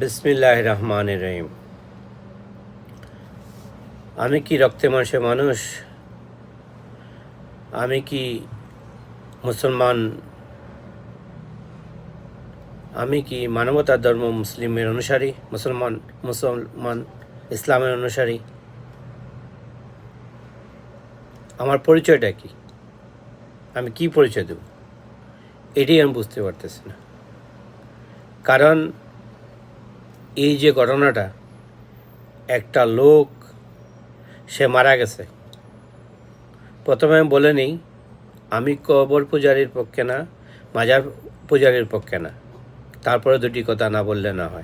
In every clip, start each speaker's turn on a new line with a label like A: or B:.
A: বিসমিল্লাহ রহমান রহিম আমি কি রক্তে মাংসে মানুষ? আমি কি মুসলমান? আমি কি মানবতার ধর্ম মুসলিমের অনুসারী? মুসলমান মুসলমান, ইসলামের অনুসারী? আমার পরিচয়টা কি? আমি কি পরিচয় দেব? এটাই আমি বুঝতে পারতেছি না। কারণ এই যে ঘটনাটা, একটা লোক, সে মারা গেছে। প্রথমে আমি বলে নিই, আমি কবর পূজারীর পক্ষে না, মাজার পূজারীর পক্ষে না। তারপরে দুটি কথা না বললে না হয়।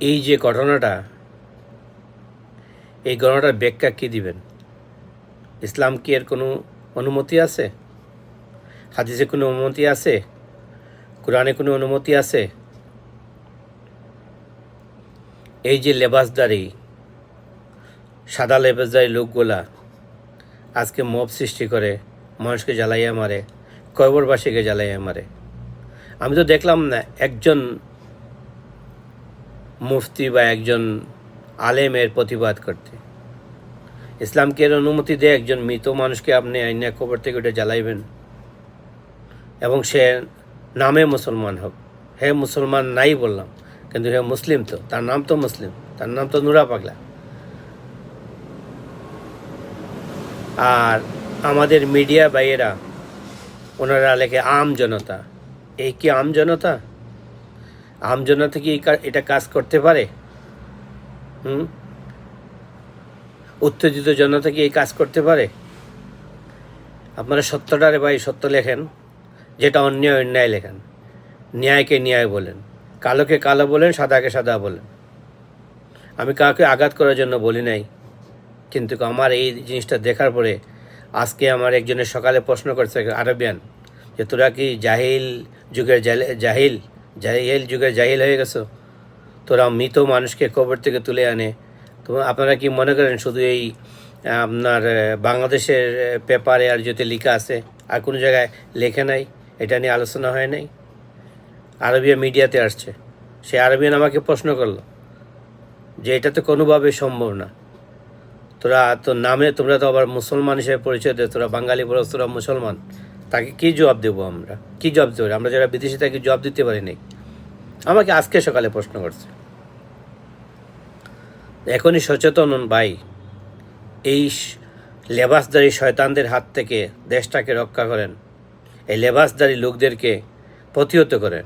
A: এই যে ঘটনাটা, এই ঘটনাটার ব্যাখ্যা কী দিবেন? ইসলাম কি এর কোনো অনুমতি আছে? হাদিসে কোনো অনুমতি আছে? কোরআনে কোনো অনুমতি আছে? এই যে লেবাসদারি, সাদা লেবাসদারি লোকগুলা আজকে মব সৃষ্টি করে, মানুষকে জ্বালাইয়া মারে কয়বরবাসীকে জ্বালাইয়া মারে। আমি তো দেখলাম না, একজন মুফতি বা একজন আলেমের প্রতিবাদ করতে। ইসলামকে এর অনুমতি দেয় একজন মৃত মানুষকে আপনি আইনা কবর থেকে ওটা জ্বালাইবেন এবং সে নামে মুসলমান হোক। হে মুসলমান, নাই বললাম। কিন্তু হে মুসলিম তো, তার নাম তো মুসলিম, তার নাম তো নুরা পাগলা। আর আমাদের মিডিয়া ভাইয়েরা, ওনারা লেখে আম জনতা। এই কি আম জনতা? আম জনতা কা- এটা কাজ করতে পারে? হুম? উত্তেজিত জনতা কি এই কাজ করতে পারে? আপনারা সত্যটারে ভাই সত্য লেখেন, যেটা অন্যায় অন্যায় লেখেন। ন্যায়কে ন্যায় বলেন। কালোকে কালো বলেন, সাদাকে সাদা বলেন। আমি কাউকে আঘাত করার জন্য বলি নাই, কিন্তু আমার এই জিনিসটা দেখার পরে আজকে আমার একজনের সকালে প্রশ্ন করছে, আরবিয়ান, যে তোরা কি জাহিল যুগের জাহিল জাহিল যুগের জাহিল হয়ে গেছো? তোরা মৃত মানুষকে কবর থেকে তুলে আনে। তো আপনারা কি মনে করেন শুধু এই, আপনার বাংলাদেশের পেপারে আর যদি লেখা আছে, আর কোনো জায়গায় লেখে নাই? এটা নিয়ে আলোচনা হয় নাই? আরবিয়া মিডিয়াতে আসছে। সে আরবিয়ান আমাকে প্রশ্ন করল যে এটা তো কোনোভাবে সম্ভব না। তোরা তো নামে, তোমরা তো আবার মুসলমান হিসেবে পরিচয় দেয় তোরা বাঙালি বলো তোরা মুসলমান। তাকে কি জবাব দেবো আমরা? কি জবাব দেবো? আমরা যারা বিদেশি, তাকে জবাব দিতে পারি নাই আমাকে আজকে সকালে প্রশ্ন করছে। এখনই সচেতন ভাই। এই লেবাসদারি শয়তানদের হাত থেকে দেশটাকে রক্ষা করেন। এই লেবাসদারি লোকদেরকে প্রতিহত করেন।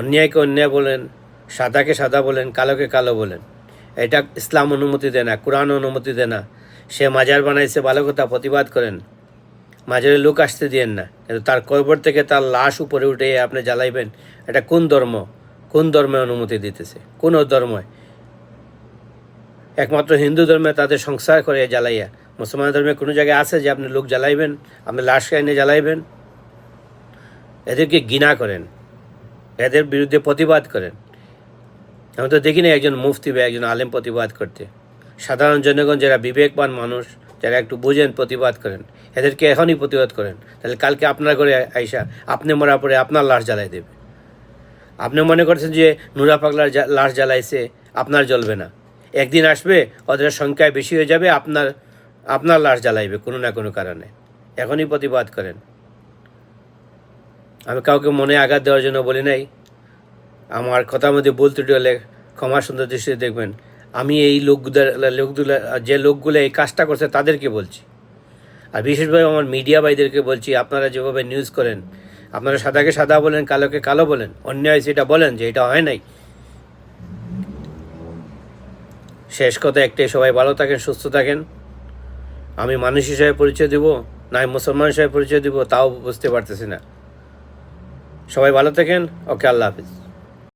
A: অন্যায়কে অন্যায় বলেন, সাদাকে সাদা বলেন, কালোকে কালো বলেন। এটা ইসলাম অনুমতি দেয় না, কোরআন অনুমতি দেয় না। সে মাজার বানাইছে, ভালো কথা, প্রতিবাদ করেন। মাজারে লোক আসতে দিয়েন না। কিন্তু তার কবর থেকে তার লাশ উপরে উঠে আপনি জ্বালাইবেন, এটা কোন ধর্ম? কোন ধর্মে অনুমতি দিতেছে? কোন ধর্মে? একমাত্র হিন্দু ধর্মে তাদের সংসার করে জ্বালাইয়া। মুসলমান ধর্মে কোনো জায়গায় আছে যে আপনি লোক জ্বালাইবেন, আপনি লাশ এনে জ্বালাইবেন? এদেরকে ঘৃণা করেন। এদের বিরুদ্ধে প্রতিবাদ করেন। আমি তো দেখি না একজন মুফতি বা একজন আলেম প্রতিবাদ করতে। সাধারণ জনগণ যারা বিবেকবান মানুষ, যারা একটু বুঝেন প্রতিবাদ করেন, এদেরকে এখনই প্রতিবাদ করেন। তাহলে কালকে আপনার ঘরে আইসা আপনি মরার পরে আপনার লাশ জ্বালাই দেবে। আপনি মনে করছেন যে নুরা পাগলার লাশ জ্বালাইছে, আপনার জ্বলবে না। একদিন আসবে ওদের সংখ্যায় বেশি হয়ে যাবে, আপনার আপনার লাশ জ্বালাইবে কোনো না কোনো কারণে। এখনই প্রতিবাদ করেন। আমি কাউকে মনে আঘাত দেওয়ার জন্য বলি নাই। আমার কথার মধ্যে ভুল ত্রুটি হলে ক্ষমা সুন্দর দৃষ্টিতে দেখবেন। আমি এই লোকগুলো লোকগুলো, যে লোকগুলো এই কাজটা করছে তাদেরকে বলছি। আর বিশেষভাবে আমার মিডিয়া ভাইদেরকে বলছি, আপনারা যেভাবে নিউজ করেন, আপনারা সাদাকে সাদা বলেন, কালোকে কালো বলেন, অন্যায় সেটা বলেন যে এটা হয় নাই। শেষ কথা একটাই, সবাই ভালো থাকেন, সুস্থ থাকেন। আমি মানুষ হিসেবে পরিচয় দিব, না মুসলমান হিসেবে পরিচয় দিব, তাও বুঝতে পারতেছি না। সবাই ভালো থাকেন। ওকে আল্লাহ হাফিজ।